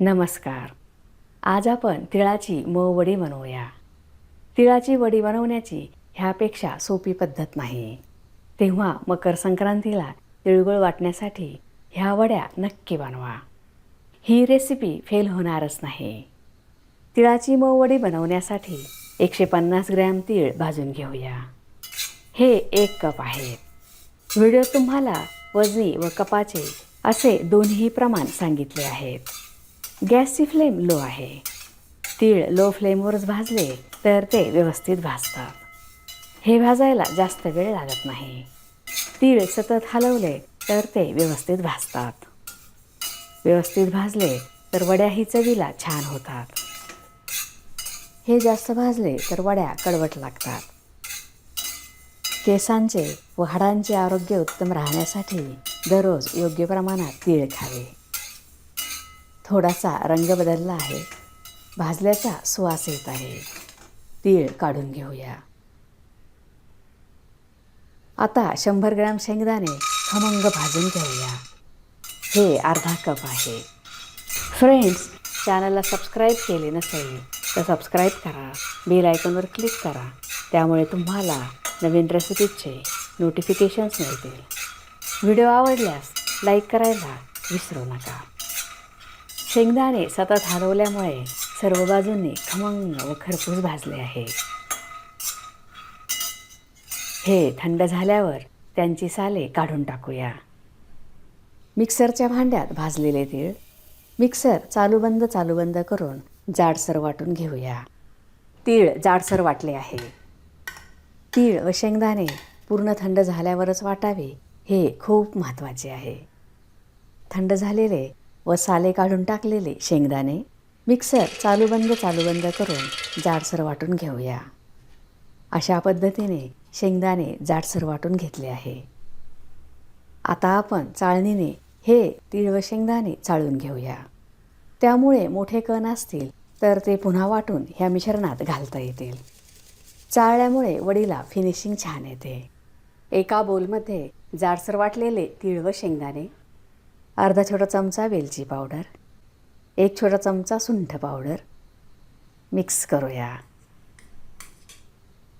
नमस्कार. आज आपण तिळाची मऊ वडी बनवूया. तिळाची वडी बनवण्याची ह्यापेक्षा सोपी पद्धत नाही. तेव्हा मकर संक्रांतीला तिळगुळ वाटण्यासाठी ह्या वड्या नक्की बनवा. ही रेसिपी फेल होणारच नाही. तिळाची मऊ वडी बनवण्यासाठी एकशे पन्नास ग्रॅम तीळ भाजून घेऊया. हे एक कप आहेत व्हिडिओ तुम्हाला वजनी व कपाचे असे दोन्ही प्रमाण सांगितले आहेत. गॅसची फ्लेम लो आहे. तीळ लो फ्लेमवरच भाजले तर ते व्यवस्थित भाजतात. हे भाजायला जास्त वेळ लागत नाही. तीळ सतत हलवले तर ते व्यवस्थित भाजतात. व्यवस्थित भाजले तर वड्याही चवीला छान होतात. हे जास्त भाजले तर वड्या कडवट लागतात. केसांचे व हाडांचे आरोग्य उत्तम राहण्यासाठी दररोज योग्य प्रमाणात तीळ खावे. थोडासा रंग बदलला आहे. भाजल्याचा सुवास येत आहे. तीळ काढून घेऊया. आता शंभर ग्रॅम शेंगदाणे खमंग भाजून घेऊया. हे अर्धा कप आहे. फ्रेंड्स चॅनलला सबस्क्राईब केले नसेल तर सबस्क्राईब करा. बेल आयकॉनवर क्लिक करा. त्यामुळे तुम्हाला नवीन रेसिपीजचे नोटिफिकेशन्स मिळतील. व्हिडिओ आवडल्यास लाईक करायला विसरू नका. शेंगदाणे सतत हलवल्यामुळे सर्व बाजूंनी खमंग व खरपूस भाजले आहे. हे थंड झाल्यावर त्यांची साले काढून टाकूया. मिक्सरच्या भांड्यात भाजलेले तीळ मिक्सर चालूबंद चालूबंद करून जाडसर वाटून घेऊया. तीळ जाडसर वाटले आहे. तीळ व शेंगदाणे पूर्ण थंड झाल्यावरच वाटावे हे खूप महत्त्वाचे आहे. थंड झालेले व साले काढून टाकलेले शेंगदाणे. मिक्सर चालू बंद चालू बंद करून जाडसर वाटून घेऊया. अशा पद्धतीने शेंगदाणे जाडसर वाटून घेतले आहे. आता आपण चाळणीने हे तीळ व शेंगदाणे चाळून घेऊया. त्यामुळे मोठे कण असतील तर ते पुन्हा वाटून ह्या मिश्रणात घालता येतील. चाळल्यामुळे वडीला फिनिशिंग छान येते. एका बोलमध्ये जाडसर वाटलेले तीळ व शेंगदाणे अर्धा छोटा चमचा वेलची पावडर एक छोटा चमचा सुंठ पावडर. मिक्स करूया.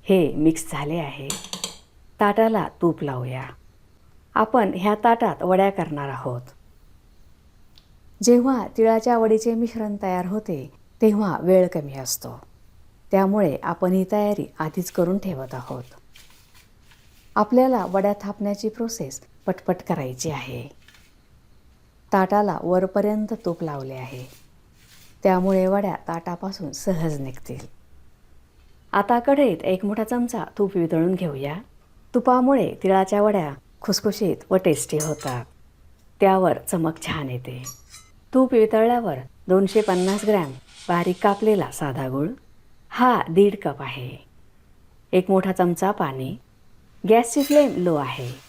हे मिक्स झाले आहे. ताटाला तूप लावूया. आपण ह्या ताटात वड्या करणार आहोत. जेव्हा तिळाच्या वडीचे मिश्रण तयार होते तेव्हा वेळ कमी असतो. त्यामुळे आपण ही तयारी आधीच करून ठेवत आहोत. आपल्याला वड्या थापण्याची प्रोसेस पटपट करायची आहे. ताटाला वरपर्यंत तूप लावले आहे. त्यामुळे वड्या ताटापासून सहज निघतील. आता कढईत एक मोठा चमचा तूप वितळून घेऊया. तुपामुळे तिळाच्या वड्या खुसखुशीत व टेस्टी होतात. त्यावर चमक छान येते. तूप वितळल्यावर दोनशे पन्नास ग्रॅम बारीक कापलेला साधा गूळ हा दीड कप आहे. एक मोठा चमचा पाणी गॅसची फ्लेम लो आहे.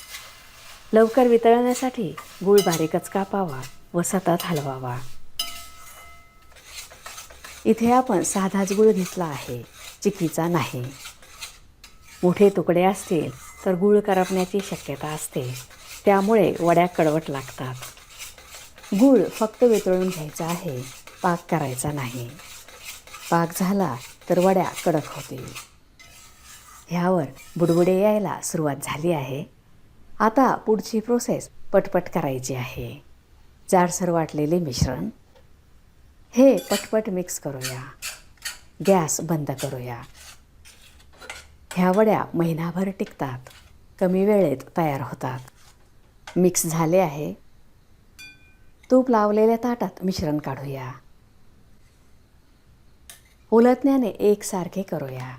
लवकर वितळण्यासाठी गूळ बारीकच कापावा व सतत हलवावा. इथे आपण साधाच गूळ घेतला आहे चिकीचा नाही. मोठे तुकडे असतील तर गूळ करपण्याची शक्यता असते. त्यामुळे वड्या कडवट लागतात. गूळ फक्त वितळून घ्यायचा आहे पाक करायचा नाही. पाक झाला तर वड्या कडक होतील. ह्यावर बुडबुडे यायला सुरुवात झाली आहे. आता पुढची प्रोसेस पटपट करायची आहे. जाडसर वाटलेले मिश्रण. हे पटपट मिक्स करूया. गॅस बंद करूया. ह्या वड्या महिनाभर टिकतात. कमी वेळेत तयार होतात. मिक्स झाले आहे. तूप लावलेल्या ताटात मिश्रण काढूया. उलटण्याने एकसारखे करूया.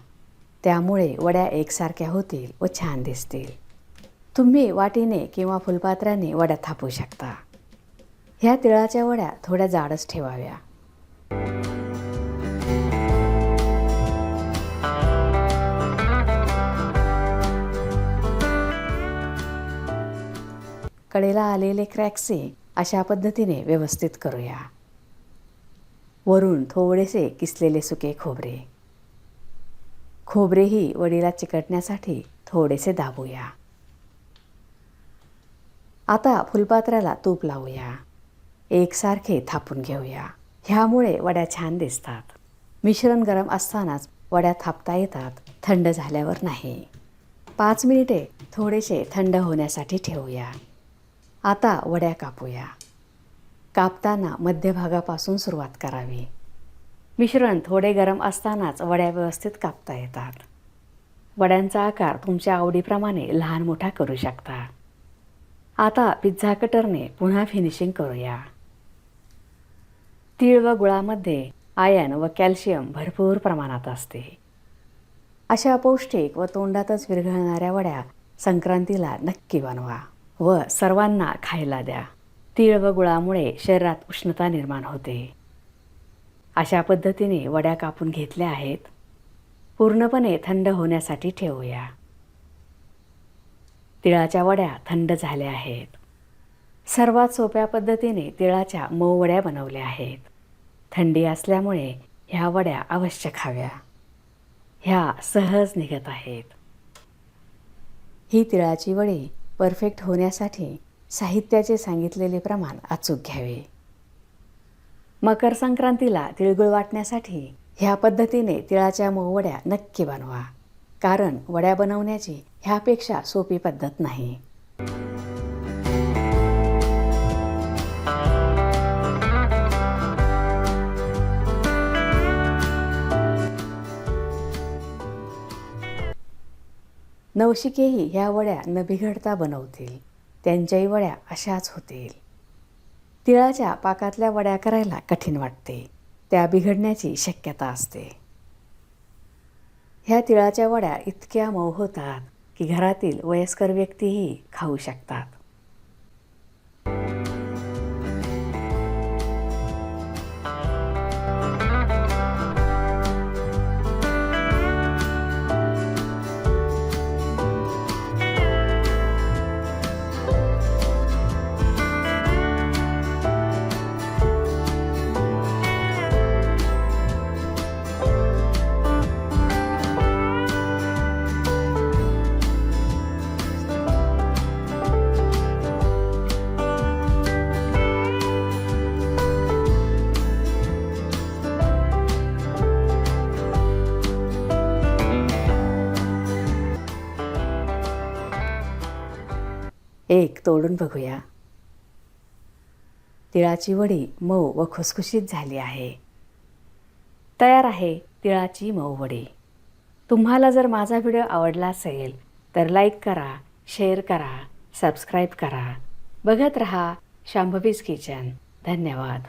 त्यामुळे वड्या एकसारख्या होतील व छान दिसतील. तुम्ही वाटीने किंवा फुलपात्राने वड्या थापू शकता. ह्या तिळाच्या वड्या थोड्या जाडच ठेवाव्या. कडेला आलेले क्रॅक्से अशा पद्धतीने व्यवस्थित करूया. वरून थोडेसे किसलेले सुके खोबरे. खोबरेही वडीला चिकटण्यासाठी थोडेसे दाबूया. आता फुलपात्राला तूप लावूया. एकसारखे थापून घेऊया. ह्यामुळे वड्या छान दिसतात. मिश्रण गरम असतानाच वड्या थापता येतात. थंड झाल्यावर नाही. पाच मिनिटे थोडेसे थंड होण्यासाठी ठेवूया. आता वड्या कापूया. कापताना मध्यभागापासून सुरुवात करावी. मिश्रण थोडे गरम असतानाच वड्या व्यवस्थित कापता येतात. वड्यांचा आकार तुमच्या आवडीप्रमाणे लहान मोठा करू शकता. आता पिझ्झा कटरने पुन्हा फिनिशिंग करूया. तीळ व गुळामध्ये आयन व कॅल्शियम भरपूर प्रमाणात असते. अशा पौष्टिक व तोंडातच विरघळणाऱ्या वड्या संक्रांतीला नक्की बनवा व सर्वांना खायला द्या. तीळ व गुळामुळे शरीरात उष्णता निर्माण होते. अशा पद्धतीने वड्या कापून घेतल्या आहेत. पूर्णपणे थंड होण्यासाठी ठेवूया. तिळाच्या वड्या थंड झाल्या आहेत. सर्वात सोप्या पद्धतीने तिळाच्या मऊ वड्या बनवल्या आहेत. थंडी असल्यामुळे ह्या वड्या अवश्य खाव्या. ह्या सहज निघत आहेत. ही तिळाची वडी परफेक्ट होण्यासाठी साहित्याचे सांगितलेले प्रमाण अचूक घ्यावे. मकर संक्रांतीला तिळगुळ वाटण्यासाठी ह्या पद्धतीने तिळाच्या मऊवड्या नक्की बनवा. कारण वड्या बनवण्याची ह्यापेक्षा सोपी पद्धत नाही. नवशिकेही ह्या वड्या न बिघडता बनवतील. त्यांच्याही वड्या अशाच होतील. तिळाच्या पाकातल्या वड्या करायला कठीण वाटते. त्या बिघडण्याची शक्यता असते. ह्या तिळाच्या वड्या इतक्या मऊ होतात की घरातील वयस्कर व्यक्तीही खाऊ शकतात. एक तोडून बघूया. तिळाची वडी मऊ व खुसखुशीत झाली आहे. तयार आहे तिळाची मऊ वडी. तुम्हाला जर माझा व्हिडिओ आवडला असेल तर लाईक करा शेअर करा सबस्क्राईब करा. बघत रहा शांभवीज किचन. धन्यवाद.